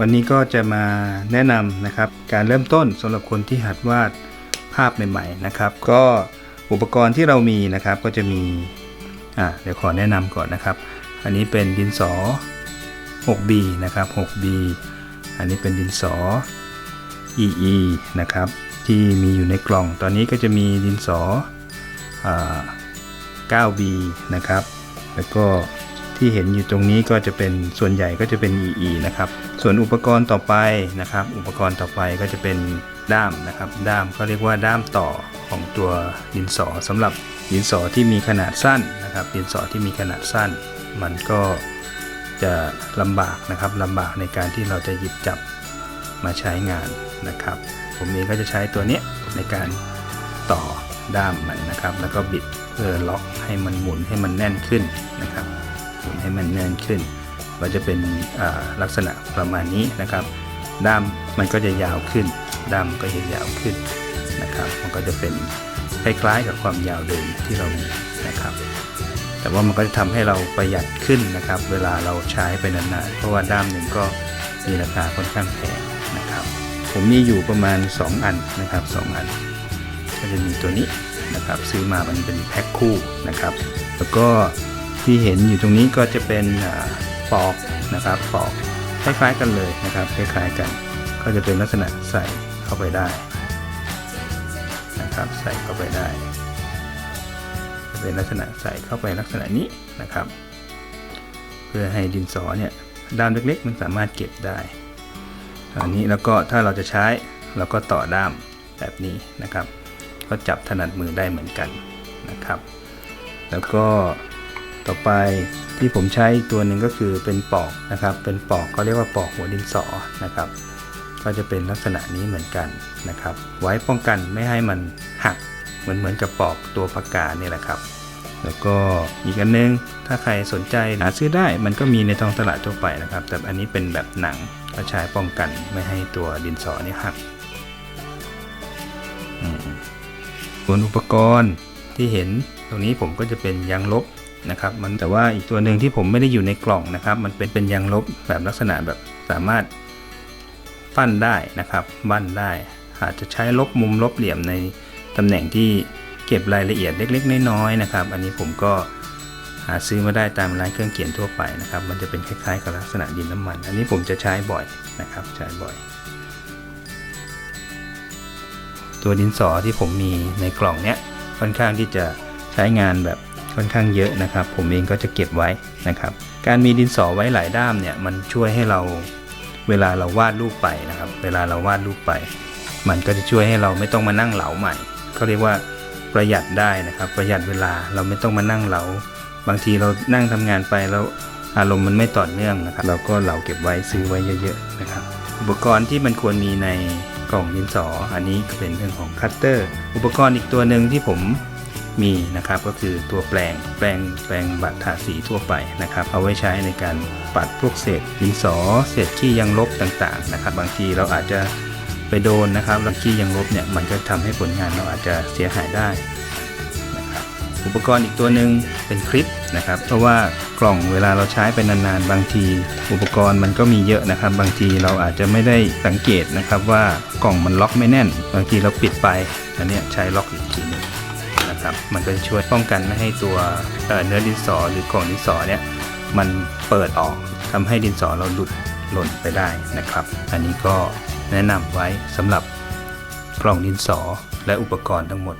วันนี้ก็จะมาแนะนำนะครับการเริ่มต้นสำหรับคนที่หัดวาดภาพใหม่ๆนะครับ ก็อุปกรณ์ที่เรามีนะครับก็จะมีอ่าเดี๋ยวขอแนะนำก่อนนะครับ อันนี้เป็นดินสอ 6B นะครับ 6B อันนี้เป็นดินสอ EE นะครับที่มีอยู่ในกล่อง ตอนนี้ก็จะมีดินสออ 9B นะครับ แล้วก็ ที่เห็นอยู่ตรงนี้ก็จะเป็นส่วนใหญ่ก็จะเป็น EE นะครับ ส่วนอุปกรณ์ต่อไปนะครับ อุปกรณ์ต่อไปก็จะเป็นด้ามนะครับ ด้ามเขาเรียกว่าด้ามต่อของตัวดินสอสำหรับดินสอที่มีขนาดสั้นนะครับ ดินสอที่มีขนาดสั้น มันก็จะลำบากนะครับลำบากในการที่เราจะหยิบจับมาใช้งานนะครับ ผมเองก็จะใช้ตัวนี้ในการต่อด้ามมันนะครับ แล้วก็บิดเพื่อล็อกให้มันหมุนให้มันแน่นขึ้นนะครับ ให้มันแน่นขึ้นก็จะเป็นลักษณะประมาณนี้นะครับ ด้ามมันก็จะยาวขึ้น ด้ามก็จะยาวขึ้นนะครับ มันก็จะเป็นคล้ายๆกับความยาวเดิมที่เรามีนะครับ แต่ว่ามันก็จะทำให้เราประหยัดขึ้นนะครับ เวลาเราใช้ไปนานๆ เพราะว่าด้ามหนึ่งก็มีราคาค่อนข้างแพงนะครับ ผมมีอยู่ประมาณ 2 อันนะครับ 2 อัน ก็จะมีตัวนี้นะครับ ซื้อมามันเป็นแพ็คคู่นะครับ แล้วก็ ที่เห็นอยู่ตรงนี้ก็จะเป็นปอกนะครับปอกคล้ายๆกันเลยนะครับคล้ายๆกัน ก็จะเป็นลักษณะใส่เข้าไปได้นะครับใส่เข้าไปได้จะเป็นลักษณะใส่เข้าไปลักษณะนี้นะครับ เพื่อให้ดินสอเนี่ยด้ามเล็กๆ มันสามารถเก็บได้อันนี้แล้วก็ถ้าเราจะใช้เราก็ต่อด้ามแบบนี้นะครับ ก็จับถนัดมือได้เหมือนกันนะครับ แล้วก็ ต่อไปที่ผมใช้ตัวหนึ่งก็คือเป็นปอกนะครับ เป็นปอกเขาเรียกว่าปอกหัวดินสอนะครับ ก็จะเป็นลักษณะนี้เหมือนกันนะครับ ไว้ป้องกันไม่ให้มันหักเหมือนเหมือนกับปอกตัวปากกาเนี่ยแหละครับ แล้วก็อีกอันนึงถ้าใครสนใจหาซื้อได้มันก็มีในท้องตลาดทั่วไปนะครับ แต่อันนี้เป็นแบบหนังก็ใช้ป้องกันไม่ให้ตัวดินสอนี่หักส่วนอุปกรณ์ที่เห็นตรงนี้ผมก็จะเป็นยางลบ นะครับมันแต่ว่าอีกตัวหนึ่งที่ผมไม่ได้อยู่ในกล่องนะครับ มันเป็นเป็นยางลบแบบลักษณะแบบสามารถปั้นได้นะครับบั้นได้อาจจะใช้ลบมุมลบเหลี่ยมในตำแหน่งที่เก็บรายละเอียดเล็กๆ น้อยๆนะครับ อันนี้ผมก็หาซื้อมาได้ตามร้านเครื่องเขียนทั่วไปนะครับ มันจะเป็นคล้ายๆกับลักษณะดินน้ำมัน อันนี้ผมจะใช้บ่อยนะครับ ใช้บ่อย ตัวดินสอที่ผมมีในกล่องเนี้ยค่อนข้างที่จะใช้งานแบบ ค่อนข้างเยอะนะครับ ผมเองก็จะเก็บไว้นะครับ การมีดินสอไว้หลายด้ามเนี่ยมันช่วยให้เราเวลาเราวาดรูปไปนะครับ เวลาเราวาดรูปไป มันก็จะช่วยให้เราไม่ต้องมานั่งเหลาใหม่เขาเรียกว่าประหยัดได้นะครับ ประหยัดเวลาเราไม่ต้องมานั่งเหลา บางทีเรานั่งทำงานไปแล้วอารมณ์มันไม่ต่อเนื่องนะครับ เราก็เหลาเก็บไว้ซื้อไว้เยอะๆนะครับ อุปกรณ์ที่มันควรมีในกล่องดินสอ อันนี้ก็เป็นเรื่องของคัตเตอร์ อุปกรณ์อีกตัวหนึ่งที่ผม มีนะครับก็คือตัวแปรงแปรงแปรงบัตรทาสีทั่วไปนะครับ เอาไว้ใช้ในการปัดพวกเศษดินสอเศษที่ยังลบต่างๆนะครับ บางทีเราอาจจะไปโดนนะครับแล้วที่ยังลบเนี่ยมันก็ทำให้ผลงานเราอาจจะเสียหายได้นะครับอุปกรณ์อีกตัวหนึ่งเป็นคลิปนะครับ เพราะว่ากล่องเวลาเราใช้ไปนานๆ บางที อุปกรณ์มันก็มีเยอะนะครับ บางทีเราอาจจะไม่ได้สังเกตนะครับว่ากล่องมันล็อกไม่แน่น บางทีเราปิดไปอันนี้ใช้ล็อกอีกทีหนึง ครับมันก็จะช่วยป้องกันไม่ให้ตัวเเนื้อดินสอหรือกล่องดินสอเนี่ยมันเปิดออกทำให้ดินสอเราหลุดหล่นไปได้นะครับ อันนี้ก็แนะนำไว้สำหรับกล่องดินสอและอุปกรณ์ทั้งหมด